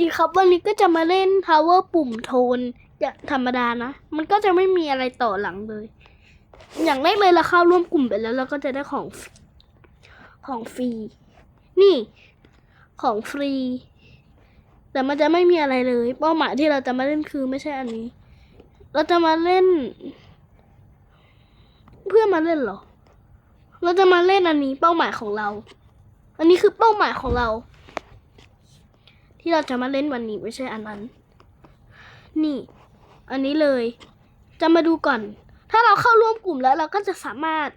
ดีครับวันนี้ก็จะมาเล่น Power ปุ่มโทนอย่างธรรมดานะ มันก็จะไม่มีอะไรต่อหลังเลย อย่างแรกเลยเราเข้าร่วมกลุ่มไปแล้วเราก็จะได้ของของฟรี นี่ของฟรี แต่มันจะไม่มีอะไรเลย เป้าหมายที่เราจะมาเล่นคือไม่ใช่อันนี้ เราจะมาเล่น เพื่อมาเล่นเหรอ เราจะมาเล่นอันนี้เป้าหมายของเรา อันนี้คือเป้าหมายของเรา ที่เราจะมาเล่นวันนี้ไม่ใช่อันนั้น นี่ อันนี้เลย จะมาดูก่อน ถ้าเราเข้าร่วมกลุ่มแล้วเราก็จะสามารถ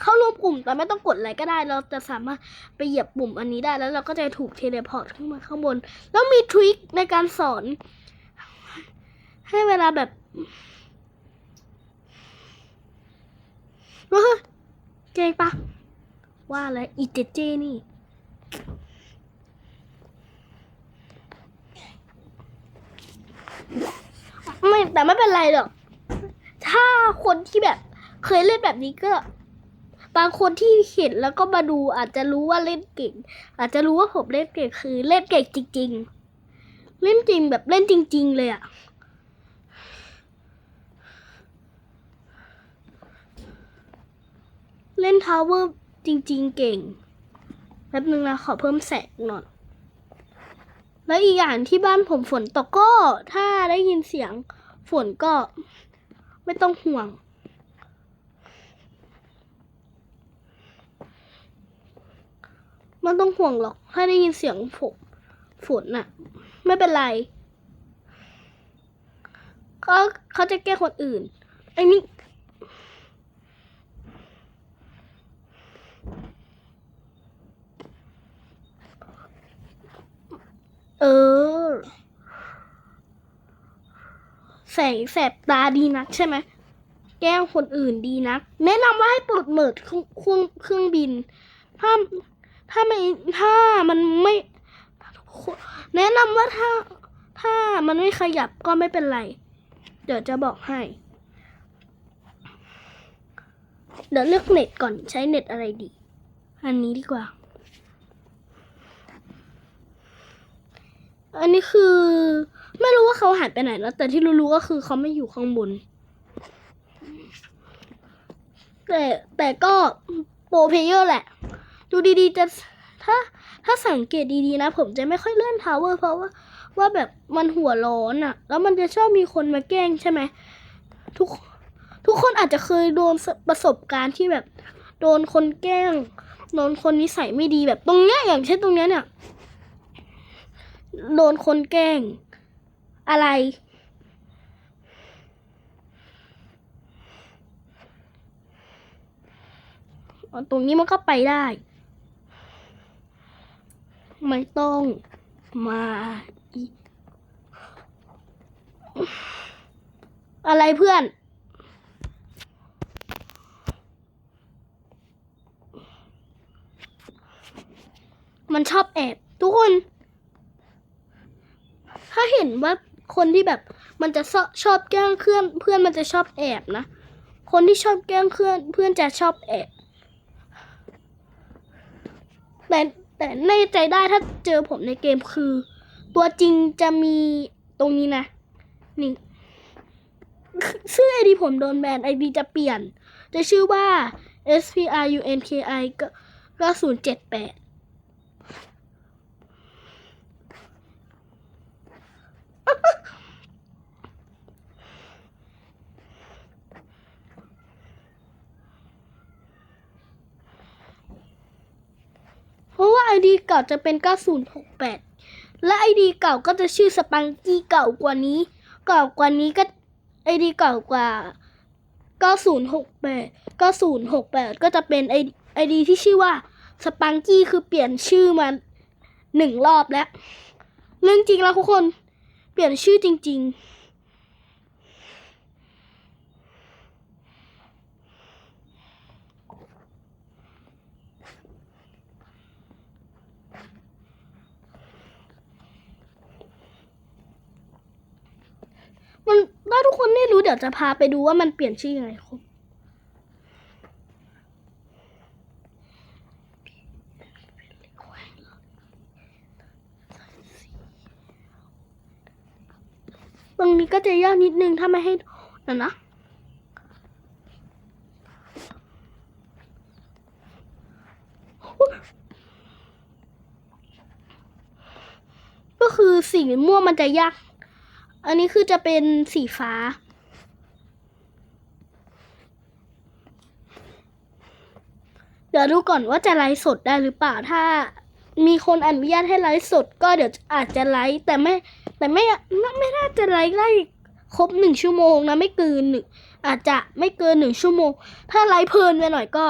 เข้าร่วมกลุ่มแต่ไม่ต้องกดอะไรก็ได้ เราจะสามารถไปเหยียบปุ่มอันนี้ได้แล้วเราก็จะถูกเทเลพอร์ตขึ้นมาข้างบน แล้วมีทริคในการสอน ให้เวลาแบบเฮ้ยเก่งปะว่าแล้วอีเจเจนี่ ไม่ แต่ไม่เป็นไรหรอก ถ้าคนที่แบบเคยเล่นแบบนี้ก็ บางคนที่เห็นแล้วก็มาดูอาจจะรู้ว่าเล่นเก่ง อาจจะรู้ว่าผมเล่นเก่งคือเล่นเก่งจริง ๆ เล่นจริงแบบเล่นจริง ๆ เลยอะเล่นทาวเวอร์จริง ๆ เก่งแป๊บนึงนะขอเพิ่มแสงหน่อยแล้วอีกอย่างที่บ้านผมฝนตกก็ถ้าได้ยินเสียง ฝนก็ไม่ต้องห่วงไม่ต้องห่วงหรอก ถ้าได้ยินเสียงฝนฝนน่ะ ไม่เป็นไรเขาเขาจะแก้คนอื่นไอ้นี่เออ แสงแสบตาดีนักใช่ไหมแกล้งคนอื่นดีนัก แนะนำว่าให้ปลดโหมดเครื่องเครื่องเครื่องบิน ถ้าถ้าไม่ถ้ามันไม่ แนะนำว่าถ้าถ้ามันไม่ขยับก็ไม่เป็นไร เดี๋ยวจะบอกให้ เดี๋ยวเลือกเน็ตก่อนใช้เน็ตอะไรดี อันนี้ดีกว่า อันนี้คือ ไม่รู้ว่าเขาหายไปไหนแล้ว แต่ที่รู้ๆก็คือเขาไม่อยู่ข้างบน แต่แต่ก็โปรเพเยอร์แหละ ดูดีๆจะถ้าถ้าสังเกตดีๆนะ ผมจะไม่ค่อยเลื่อนทาวเวอร์เพราะว่าว่าแบบมันหัวร้อนอะแล้วมันจะชอบมีคนมาแกล้งใช่ไหมทุกทุกคนอาจจะเคยโดนประสบการณ์ที่แบบ โดนคนแกล้งโดนคนนิสัยไม่ดีแบบตรงเนี้ยอย่างเช่นตรงเนี้ยเนี่ยโดนคนแกล้ง อะไร ตรงนี้มันก็ไปได้ ไม่ต้องมาอะไรเพื่อน มันชอบแอบ ทุกคน ถ้าเห็นว่า คนที่แบบมันจะชอบแกล้งเพื่อน เพื่อนมันจะชอบแอบนะ คนที่ชอบแกล้งเพื่อน เพื่อนจะชอบแอบแต่แต่ในใจได้ถ้าเจอผมในเกมคือ ตัวจริงจะมีตรงนี้นะ นี่ชื่อไอดีผมโดนแบนไอดีจะเปลี่ยน จะชื่อว่า S P R U N K I ก็ก็ศูนย์เจ็ดแปด เพราะว่าไอดีเก่าจะเป็น 9068 และไอดีเก่าก็จะชื่อสปังกี้เก่ากว่านี้ เก่ากว่านี้ก็ไอดีเก่ากว่า 9068 9068 ก็จะเป็นไอไอดีที่ชื่อว่าสปังกี้คือเปลี่ยนชื่อมาหนึ่งรอบแล้ว เรื่องจริงแล้วทุกคนเปลี่ยนชื่อจริง ๆ มัน ถ้าทุกคนไม่รู้เดี๋ยวจะพาไปดูว่ามันเปลี่ยนชื่อยังไงครับตรงนี้ก็จะยากนิดนึงถ้าไม่ให้นะนะก็คือสีม่วงมันจะยาก อันนี้คือจะเป็นสีฟ้า เดี๋ยวดูก่อนว่าจะไลฟ์สดได้หรือเปล่า ถ้ามีคนอนุญาตให้ไลฟ์สดก็เดี๋ยวอาจจะไลฟ์แต่ไม่แต่ไม่ไม่ไม่น่าจะไลฟ์ได้ครบหนึ่งชั่วโมงนะไม่เกินหนึ่งอาจจะไม่เกินหนึ่งชั่วโมง ถ้าไลฟ์เพลินไปหน่อยก็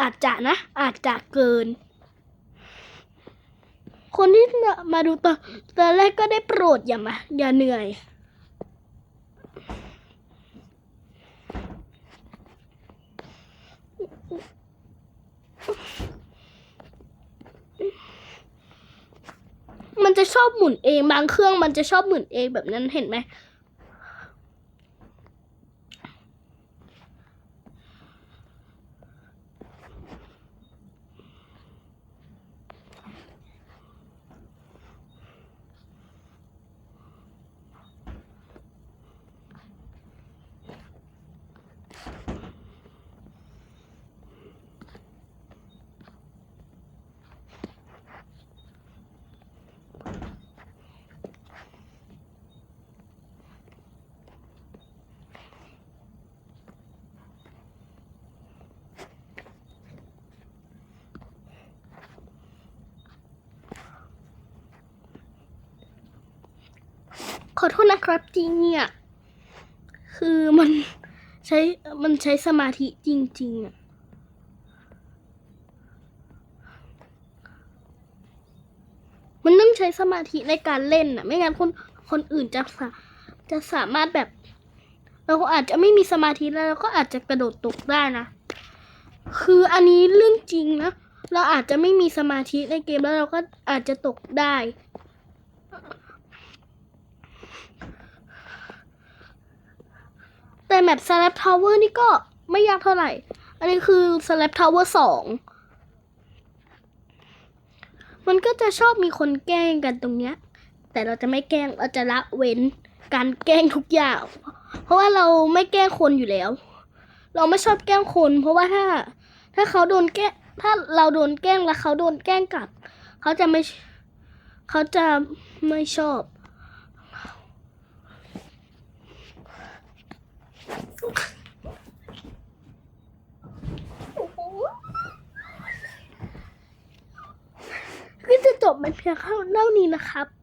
อาจจะนะ อาจจะเกิน คนที่มาดูตอนตอนแรกก็ได้โปรดอย่ามา อย่าเหนื่อย มันจะชอบหมุนเองบางเครื่องมันจะชอบหมุนเองแบบนั้นเห็นไหม ขอโทษนะครับจริงเนี่ย คือมันใช้มันใช้สมาธิจริงๆอะมันต้องใช้สมาธิในการเล่นอะ ไม่งั้นคนคนอื่นจะสาจะสามารถแบบ เราอาจจะไม่มีสมาธิแล้วเราก็อาจจะกระโดดตกได้นะ คืออันนี้เรื่องจริงนะ เราอาจจะไม่มีสมาธิในเกมแล้วเราก็อาจจะตกได้ แต่แมป Slap Tower นี่ก็ไม่ยากเท่าไหร่ อันนี้คือ Slap Tower สองมันก็จะชอบมีคนแกล้งกันตรงเนี้ย แต่เราจะไม่แกล้งเราจะละเว้นการแกล้งทุกอย่าง เพราะว่าเราไม่แกล้งคนอยู่แล้ว เราไม่ชอบแกล้งคน เพราะว่าถ้า ถ้าเขาโดนแกล้งถ้าเราโดนแกล้งแล้วเขาโดนแกล้งกลับ เขาจะไม่เขาจะไม่ชอบ ก็ จบมันเพียงเท่านี้นะครับ